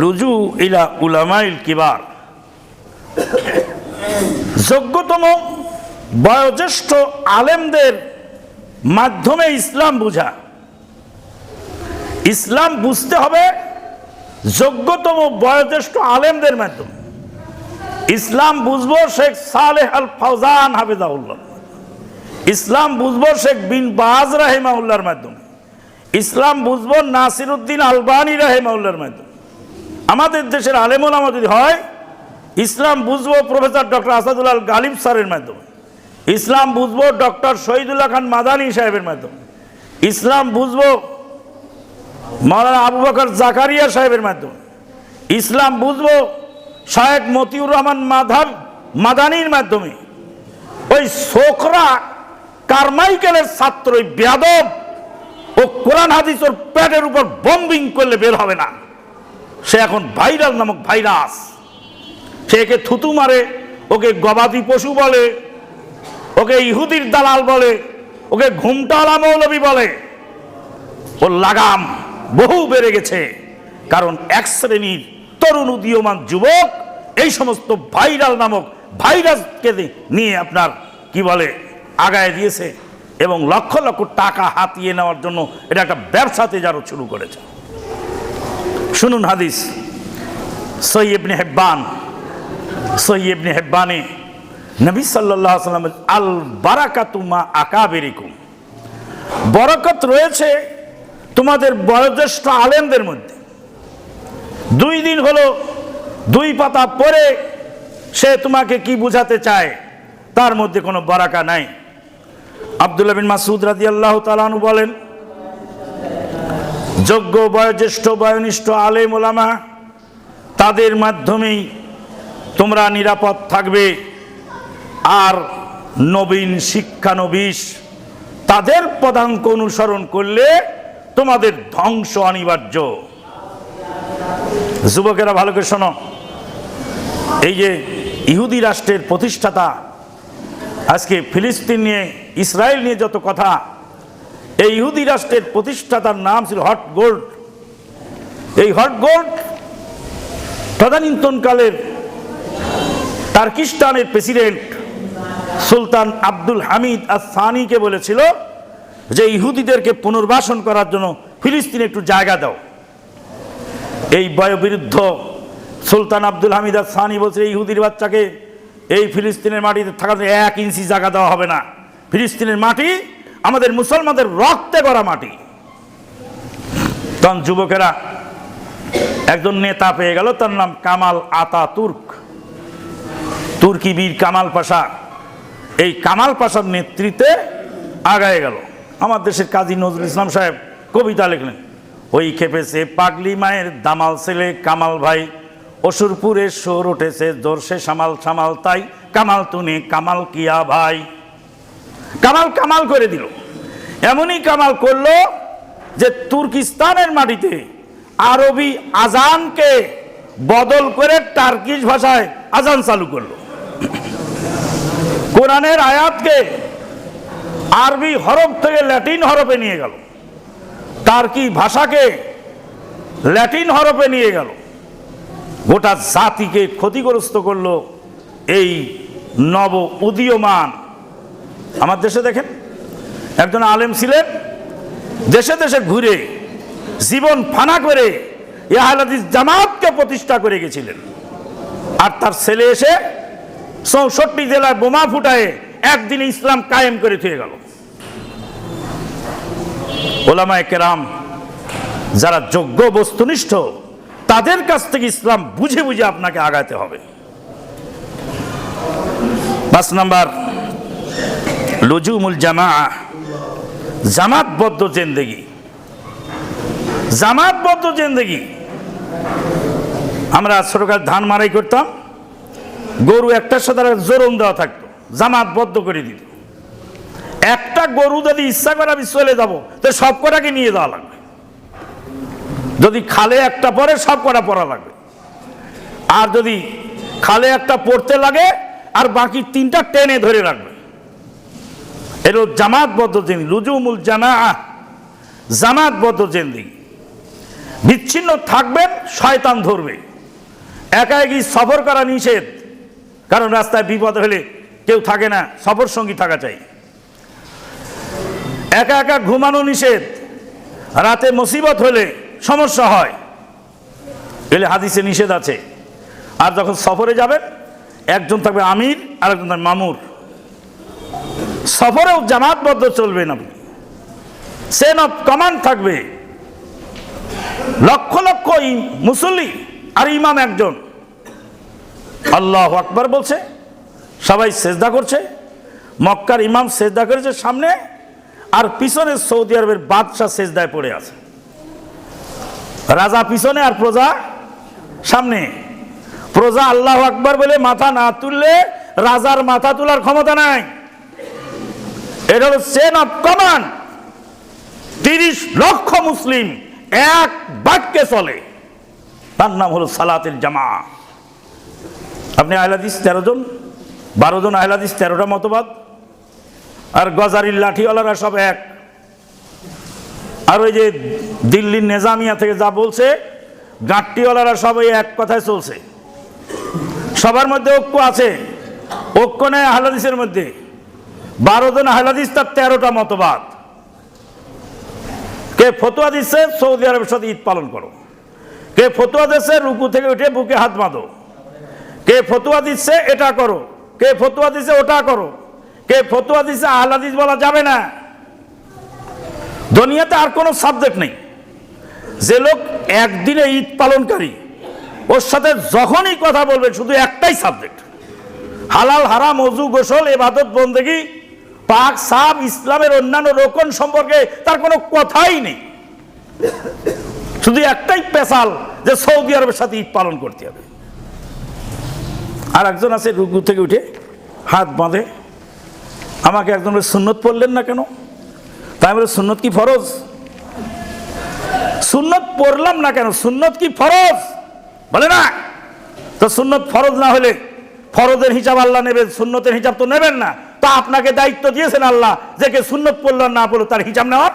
লুজু ইলা উলামাইল কিবার। যোগ্যতম বয়োজ্যেষ্ঠ আলেমদের মাধ্যমে ইসলাম বুঝা। ইসলাম বুঝতে হবে যোগ্যতম বয়োজ্যেষ্ঠ আলেমদের মাধ্যমে। ইসলাম বুঝব শেখ সালেহ আল ফৌজান হাফিজাউল্লাহ ইসলাম বুঝব শেখ বিন বাজ রাহেমাউল্লাহর মাধ্যমে। ইসলাম বুঝব নাসিরুদ্দিন আলবানী রাহেমাউল্লাহর মাধ্যমে। আমাদের দেশের আলেমুলামা যদি হয়, ইসলাম বুঝব প্রফেসর ডক্টর আসাদুল আল গালিব স্যারের মাধ্যমে। ইসলাম বুঝব ডক্টর শহীদুল্লাহ খান মাদানী সাহেবের মাধ্যমে। ইসলাম বুঝব মৌলানা আবু বকর জাকারিয়া সাহেবের মাধ্যমে। ইসলাম বুঝব শায়েক মতিউর রহমান মাধাব মাদানির মাধ্যমে। ওই শোকরা কারমাইকেলের ছাত্র, ওই বেয়াদব ও কোরআন হাদিস ওর পেটের উপর বম্বিং করলে বের হবে না। সে এখন ভাইরাল নামক ভাইরাস। সে একে থুতু মারে, ওকে গবাদি পশু বলে, ওকে ইহুদির দালাল বলে, ওকে ঘুমটালা মৌলবী বলে। ওর লাগাম বহু বেড়ে গেছে, কারণ এক শ্রেণির তরুণ উদীয়মান যুবক এই সমস্ত ভাইরাল নামক ভাইরাসকে নিয়ে আপনার কি বলে, আগায় দিয়েছে এবং লক্ষ লক্ষ টাকা হাতিয়ে নেওয়ার জন্য এটা একটা ব্যবসাতে যারও শুরু করেছে। শুনুন হাদিস। সৈয়বনে হেব্বান সৈয়বনে হেব্বানে, নবী সাল্লাহ সাল্লাম আল বারাকাতুমা আকাবেরিকুম। বরকত রয়েছে তোমাদের বয়োজ্যেষ্ঠ আলেমদের মধ্যে। দুই দিন হলো, দুই পাতা পরে সে তোমাকে কি বুঝাতে চায়, তার মধ্যে কোনো বারাকা নাই। আবদুল্লাহ বিন মাসুদ রাজি আল্লাহ তালানু বলেন যোগ্য, বয়োজ্যেষ্ঠ, বয়নিষ্ঠ আলেম ওলামা, তাদের মাধ্যমেই তোমরা নিরাপদ থাকবে। আর নবীন শিক্ষানবিশ, তাদের পদাঙ্ক অনুসরণ করলে তোমাদের ধ্বংস অনিবার্য। যুবকেরা, ভালো করে শোনো। এই যে ইহুদি রাষ্ট্রের প্রতিষ্ঠাতা, আজকে ফিলিস্তিন নিয়ে, ইসরায়েল নিয়ে যত কথা এই ইহুদি রাষ্ট্রের প্রতিষ্ঠাতার নাম ছিল হট গোল্ড। এই হট গোল্ড তদানীন্তনকালের টার্কিস্তানের প্রেসিডেন্ট সুলতান আব্দুল হামিদ আসানিকে বলেছিল যে ইহুদিদেরকে পুনর্বাসন করার জন্য ফিলিস্তিনে একটু জায়গা দাও। এই বয়োবিরুদ্ধ সুলতান আব্দুল হামিদ আসানি বলছে ইহুদির বাচ্চাকে এই ফিলিস্তিনের মাটিতে থাকাতে এক ইঞ্চি জায়গা দেওয়া হবে না। ফিলিস্তিনের মাটি আমাদের মুসলমানদের রক্তে করা মাটি। তখন যুবকেরা একজন নেতা পেয়ে গেল, তার নাম কামাল আতা তুর্ক তুর্কি বীর কামাল পাশা। এই কামাল পাশার নেতৃত্বে আগায় গেল। আমার দেশের কাজী নজরুল ইসলাম সাহেব কবিতা লিখলেন, ওই খেপেছে পাগলি মায়ের দামাল ছেলে, কামাল ভাই। অসুরপুরে সোর উঠেছে, জোরসে সামাল সামাল তাই। কামাল তুনে কামাল কিয়া ভাই। কামাল কামাল করে দিল। এমনই কামাল করল যে তুর্কিস্তানের মাটিতে আরবি আজানকে বদল করে টার্কিশ ভাষায় আজান চালু করল। কোরআনের আয়াতকে আরবি হরফ থেকে ল্যাটিন হরফে নিয়ে গেল। টার্কি ভাষাকে ল্যাটিন হরফে নিয়ে গেল। গোটা জাতিকে ক্ষতিগ্রস্ত করল এই নব উদীয়মান আমার দেশে দেখেন, একজন আলেম ছিলেন, দেশে দেশে ঘুরে, জীবন ফানা করে ইয়াহাদিস জামাতকে প্রতিষ্ঠা করে গেছিলেন। আর তার ছেলে এসে চৌষট্টি জেলায় বোমা ফুটায় একদিনে ইসলাম কায়েম করে থুয়ে গেল। ওলামায় কেরাম যারা যোগ্য বস্তুনিষ্ঠ, তাদের কাছ থেকে ইসলাম বুঝে বুঝে আপনাকে আগাতে হবে। পাঁচ নাম্বার লুজুমুল জামা জামাতবদ্ধ জেন্দেগি। জামাতবদ্ধ জেন্দেগি। আমরা ছোটকাল ধান মারাই করতাম। গরু একটার সাথে জোরম দেওয়া থাকতো। জামাতবদ্ধ করে দিত। একটা গরু যদি ইচ্ছা করে আমি চলে যাব, তো সব কটাকে নিয়ে যাওয়া লাগবে। যদি খালে একটা পরে, সব কটা পড়া লাগবে। আর যদি খালে একটা পড়তে লাগে, আর বাকি তিনটা টেনে ধরে রাখবে। এলো জামাতবদ্ধ জিন্দি লুজুমুল জামা জামাতবদ্ধ জিন্দিগি বিচ্ছিন্ন থাকবেন, শয়তান ধরবে। একা একই সফর করা নিষেধ? কারণ রাস্তায় বিপদ হলে কেউ থাকে না, সফর সঙ্গী থাকা চাই। একা একা ঘুমানো নিষেধ। রাতে মুসিবত হলে সমস্যা হয়। এলে হাদিসে নিষেধ আছে। আর যখন সফরে যাবেন, একজন থাকবে আমির আর একজন থাকবে মামুর। সফরেও জামাতবদ্ধ চলবেন আপনি সেন অফ কমান্ড থাকবে। লক্ষ লক্ষ মুসল্লি আর ইমাম একজন। আল্লাহ আকবার বলছে, সবাই সেজদা করছে। মক্কার ইমাম সেজদা করেছে সামনে, আর পিছনে সৌদি আরবের বাদশাহ সেজদায় পড়ে আছে। রাজা পিছনে আর প্রজা সামনে। প্রজা আল্লাহ আকবার বলে মাথা না তুললে রাজার মাথা তোলার ক্ষমতা নাই। এটা হলো চেন অফ কমান্ড তিরিশ লক্ষ মুসলিম এক বাক্যে চলে। তার নাম হলো সালাতের জামা। আপনি আহলাদিস তেরো জন, বারো জন আহলাদিস, তেরোটা মতবাদ। আর গজারির লাঠিওয়ালারা সব এক। আর ওই যে দিল্লির নেজামিয়া থেকে যা বলছে, গাঁটটিওয়ালারা সবাই এক কথায় চলছে। সবার মধ্যে ঐক্য আছে। ঐক্য নেই আহলাদিসের মধ্যে। বারো জন আহলাদিস, তার তেরোটা মতবাদ। কে ফতোয়া দিচ্ছে, সৌদি আরবের সাথে ঈদ পালন করো। কে ফতোয়া দিচ্ছে, রুকু থেকে উঠে বুকে হাত বাঁধো। কে ফতোয়া দিচ্ছে, এটা করো। কে ফতোয়া দিচ্ছে, ওটা করো। কে ফতোয়া দিচ্ছে, আহলাদিস বলা যাবে না। দুনিয়াতে আর কোনো সাবজেক্ট নেই। যে লোক একদিনে ঈদ পালনকারী, ওর সাথে যখনই কথা বলবে, শুধু একটাই সাবজেক্ট। হালাল, হারাম, অজু, গোসল, এবাদত, বন্দেগি পাক সাব ইসলামের অন্যান্য রোকন সম্পর্কে তার কোনো কথাই নেই। শুধু একটাই পেশাল যে সৌদি আরবের সাথে ঈদ পালন করতে হবে। আর একজন আছে রুকু থেকে উঠে হাত বাঁধে। আমাকে একজন সুন্নত পড়লেন না কেন? তাই বলি, সুন্নত কি ফরজ? সুন্নত পড়লাম না কেন? সুন্নত কি ফরজ? বলে, না। তো সুন্নত ফরজ না হলে ফরজের হিসাব আল্লাহ নেবেন, সুন্নতের হিসাব তো নেবেন না। তো আপনাকে দায়িত্ব দিয়েছেন আল্লাহ, যে কে সুন্নত পড়ল না পড়ল, তার হিসাব নেওয়ার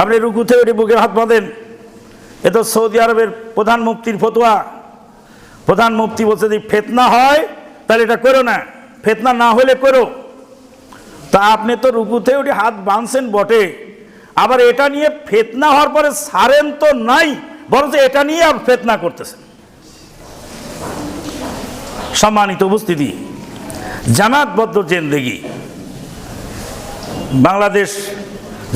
আপনি রুকুতে উঠে বুকে হাত বাঁধেন। এ তো সৌদি আরবের প্রধান মুফতির ফতোয়া। প্রধান মুফতি বলছে, যদি ফেতনা হয়, তাহলে এটা করো না। ফেতনা না হলে করো। তা আপনি তো রুকুতে উঠে হাত বাঁধছেন বটে। আবার এটা নিয়ে ফেতনা হওয়ার পরে সারেন তো নাই, বরঞ্চ এটা নিয়ে আর ফেতনা করতেছেন। সম্মানিত উপস্থিতি জামাতবদ্ধ জেন্দেগি। বাংলাদেশ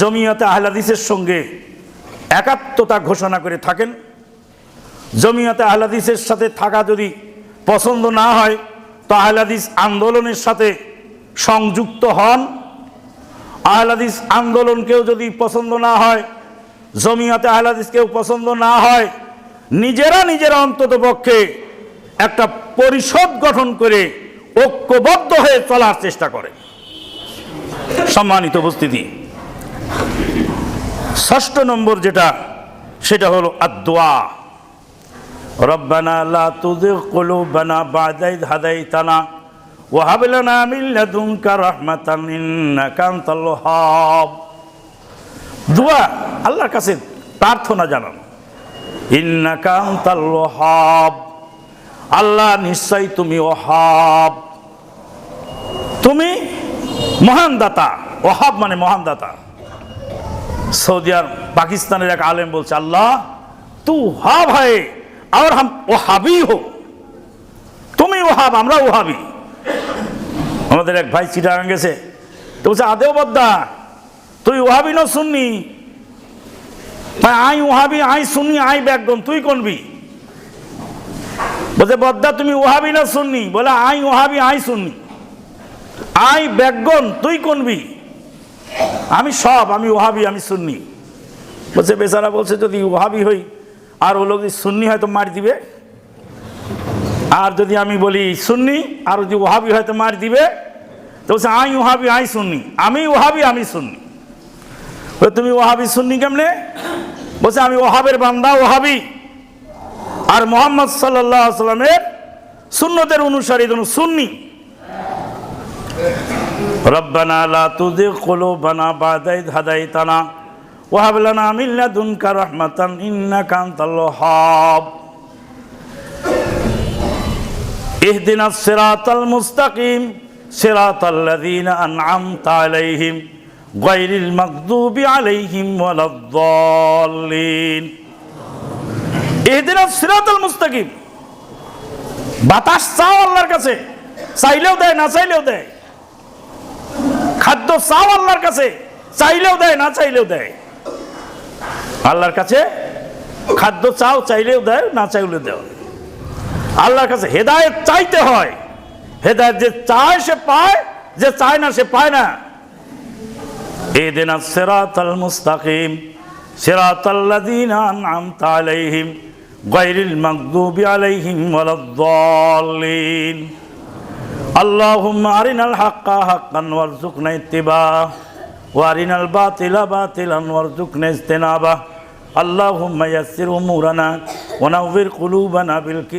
জমিয়তে আহলাদিসের সঙ্গে একাত্মতা ঘোষণা করে থাকেন। জমিয়তে আহলাদিসের সাথে থাকা যদি পছন্দ না হয়, তো আহলাদিস আন্দোলনের সাথে সংযুক্ত হন। আহলাদিস আন্দোলনকেও যদি পছন্দ না হয়, জমিয়াতে আহলাদিসকেও পছন্দ না হয়, নিজেরা নিজেরা অন্তত পক্ষে একটা পরিষদ গঠন করে ঐক্যবদ্ধ হয়ে চলার চেষ্টা করে। সম্মানিত উপস্থিতি, ষষ্ঠ নম্বর যেটা, সেটা হলো আদোয়া রব্বানা লা তুযিগ কুলুবানা বা'দা ইদ হাদাইতানা ওয়া হাব লানা মিন লাদুনকা রাহমাতান ইন্নাকা আনতাল ওয়াহ্হাব দোয়া, আল্লাহর কাছে প্রার্থনা জানান। ইন্নাকা আনতাল ওয়াহ্হাব আল্লাহ নিশ্চয়ই তুমি তুমি মহান দাতা ওহাব মানে মহান দাতা। সৌদি আর পাকিস্তানের এক আলেম বলছে, আল্লাহ, তু হাব হয় আর হাম ওহাবি হো। তুমি ওহাব আমরা ওহাবি আমাদের এক ভাই চিটাগাং গেছে, তো বলছে, আদেও বদ্দা, তুই ওহাবি না শুননি আই ওহাবি আই শুননি আই ব্যাকগন তুই কোনবি বলছে, বদ্দা, তুমি ওহাবি না শুননি বলে, আই ওহাবি আই শুননি আই ব্যাকগন তুই কোনবি? আমি সব, আমি ওহাবি, আমি সুন্নি। বলছে, বেচারা বলছে, যদি ওহাবি হই, আর ও লোক সুন্নি হয়তো মার দিবে। আর যদি আমি বলি সুন্নি, আর যদি ওহাবি হয়তো মার দিবে। তো বলছে, আই ওহাবি, আই সুন্নি। আমি ওহাবি, আমি সুন্নি। তুমি ওহাবি, সুন্নি কেমনে? বলছে, আমি ওহাবের বান্দা, ওহাবি। আর মোহাম্মদ সাল্লাহ সাল্লামের সুন্নতের অনুসারী যেন সুন্নি। রব্বানা লা তুযিগ কুলুবানা বা'দা ইয হাদাইতানা ওয়া হাব লানা মিন লাদুনকা রাহমাতান ইন্নাকা আনতাল ওয়াহ্হাব ইহদিনাস সিরাতাল মুস্তাকিম, সিরাতাল লাযীনা আন'আমতা আলাইহিম, গায়রিল মাগদুবি আলাইহিম ওয়ালাদ-দাল্লিন ইহদিনাস সিরাতাল মুস্তাকিম। বাতাস চাও আল্লাহর কাছে, চাইলেও দেয়, না চাইলেও দেয়। খাদ্য চাও আল্লাহর কাছে, চাইলেও দেয়, না চাইলেও দেয়। আল্লাহর কাছে খাদ্য চাও, চাইলেও দেয়, না চাইলেও দেয়। আল্লাহর কাছে হেদায়েত চাইতে হয়। হেদায়েত যে চায় সে পায়, যে চায় না সে পায় না। এদিন সেরাতাল মুস্তাকিম, সেরাতাল্লাযীনা আন'আমতা আলাইহিম, গায়রিল মাগদুবি আলাইহিম ওয়ালাদ-দাল্লিন। اللهم أرنا الحق حقا وارزقنا اتباعه وأرنا الباطل باطلا وارزقنا اجتنابه اللهم يسر أمورنا ونور قلوبنا بالكتاب